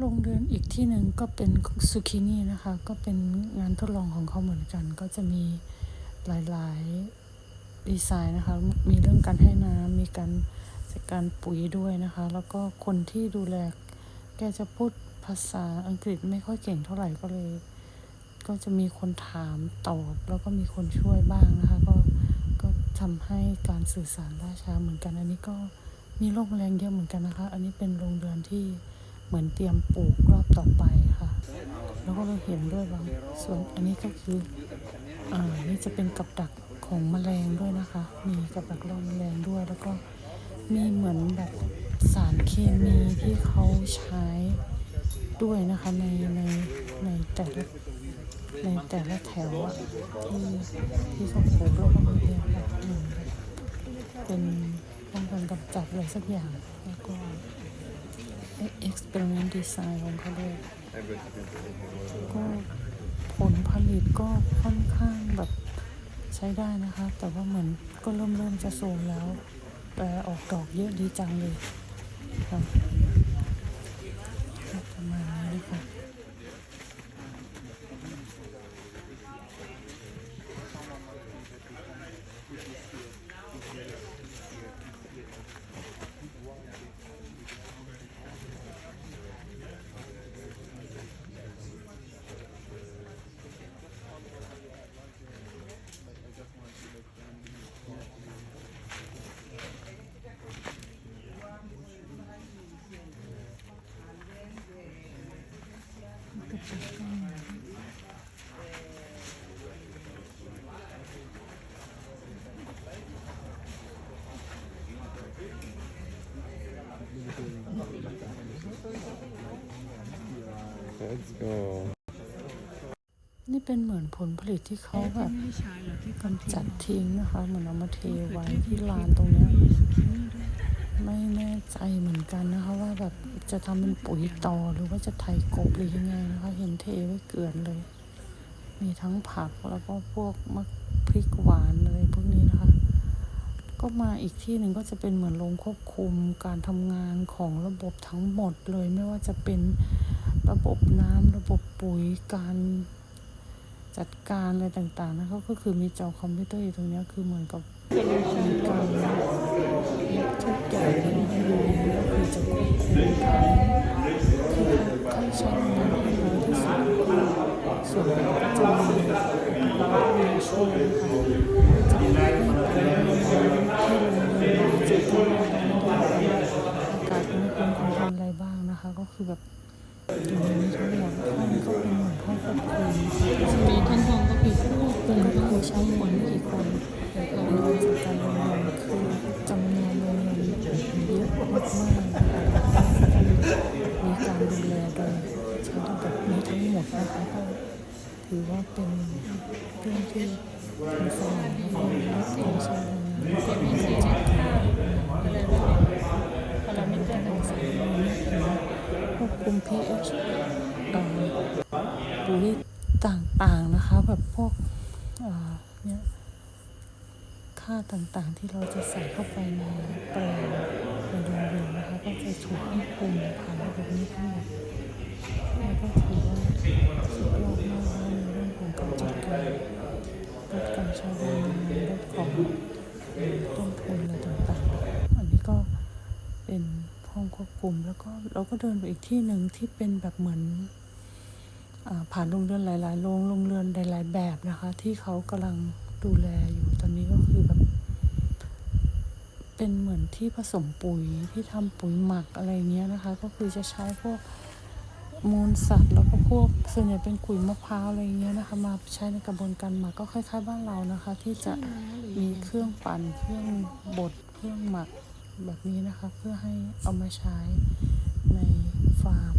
โรงเรือนอีกที่หนึ่งก็เป็นซูกินี่นะคะ ก็เป็นงานทดลองของเขาเหมือนกัน ก็จะมีหลายๆดีไซน์นะคะ มีเรื่องการให้น้ำมีการจัดการปุ๋ยด้วยนะคะ แล้วก็คนที่ดูแลแกจะพูดภาษาอังกฤษไม่ค่อยเก่งเท่าไหร่ก็เลย ก็จะมีคนถามตอบแล้วก็มีคนช่วยบ้างนะคะ ก็ก็ทำให้การสื่อสารล่าช้าเหมือนกัน อันนี้ก็มีโรคแรงเยอะเหมือนกันนะคะ อันนี้เป็นโรงเรือนที่ เหมือนเตรียมปลูกรอบต่อไปค่ะ แล้วก็เราเห็นด้วยบาส่วนอันนี้ก็คืออ่านี่จะเป็นกับดักของแมลงด้วยนะคะ มีกับดักล่อแมลงด้วยแล้วก็มีเหมือนแบบสารเคมีที่เขาใช้ด้วยนะคะในในในแต่ละในแต่ละแถวอะที่ที่เขาปลูกแล้วก็มีแบบเหมือนแบบเป็นป้องกันกำจัดอะไรสักอย่างแล้วก็ เอ็กซ์เพร์เมนต์ดีไซน์ของเขาด้วยก็ผลผลิตก็ค่อนข้างแบบใช้ได้นะคะ แต่ว่าเหมือนก็เริ่มเริ่มจะโซมแล้วแต่ออกดอกเยอะดีจังเลยค่ะก็ประมาณนี้นะคะ Let's go นี่เป็นเหมือนผลผลิตที่เขาแบบกำจัดทิ้งนะคะ เหมือนเอามาเทไว้ที่ลานตรงเนี้ย ไม่แน่ใจเหมือนกันนะคะ ว่าแบบจะทำเป็นปุ๋ยต่อหรือว่าจะไถกบหรือยังไงนะคะ เห็นเทไว้เกลื่อนเลย มีทั้งผักแล้วก็พวกมะพริกหวานอะไรพวกนี้นะคะ ก็มาอีกที่หนึ่งก็จะเป็นเหมือนโรงควบคุมการทำงานของระบบทั้งหมดเลย ไม่ว่าจะเป็นระบบน้ำระบบปุ๋ยการจัดการอะไรต่างๆนะคะก็คือมีจอคอมพิวเตอร์อยู่ตรงนี้คือเหมือนกับ มีการทุกอย่างเลยที่อยู่ในนี้ก็คือจะควบคุมทั้งคือถ้าใช้งานให้น้อยที่สุดส่วนใหญ่ก็จะมีเรามีช่วยนะคะจะม่ให้การที่โรงเรียนจะต้องอากาศอุณหภูมิของทำอะไรบ้างนะคะ ก็คือแบบอยู่ในนี้ทั้งหมดห้องก็เป็นเหมือนห้องควบคุมมีท่านรองก็คือควบคุมก็คือใช้คนกี่คนการจัดการโรงเรียนคือจำนวนโรงเรียนเยอะมากๆนะคะมีการดูแลโดย ใช้ระบบนี้ทั้งหมดนะคะก็ถือว่าเป็นเรื่องที่ทันสมัยและการใช้โรงงานในการจัดการอะไรแบบนี้พลังงานของสารนี้ควบคุม pH เอ่อปุ๋ยต่างๆนะคะแบบพวกเนี่ยค่าต่างๆที่เราจะใส่เข้าไปในแปลงในโรงเรียนนะคะก็จะถูกควบคุมผ่านระบบนี้ทั้งหมด อว่าสุดยอดมากนะคะในเรื่องของการจัดการลดการใช้แรงงานลดของต้นทุนอะไรต่างๆอันนี้ก็เป็นห้องควบคุมแล้วก็เราก็เดินไปอีกที่หนึ่งที่เป็นแบบเหมือนอผ่านโรงเรือนหลายๆโรงโรงเรือนหลายๆแบบนะคะ ที่เขากำลังดูแลอยู่ตอนนี้ก็คือแบบเป็นเหมือนที่ผสมปุ๋ยที่ทำปุ๋ยหมักอะไรเงี้ยนะคะ ก็คือจะใช้พวก มูลสัตว์แล้วก็พวกส่วนใหญ่เป็นขุยมะพร้าวอะไรเงี้ยนะคะ มาใช้ในกระบวนการหมักก็คล้ายๆบ้านเรานะคะ ที่จะมีเครื่องปั่นเครื่องบดเครื่องหมักแบบนี้นะคะ เพื่อให้เอามาใช้ในฟาร์ม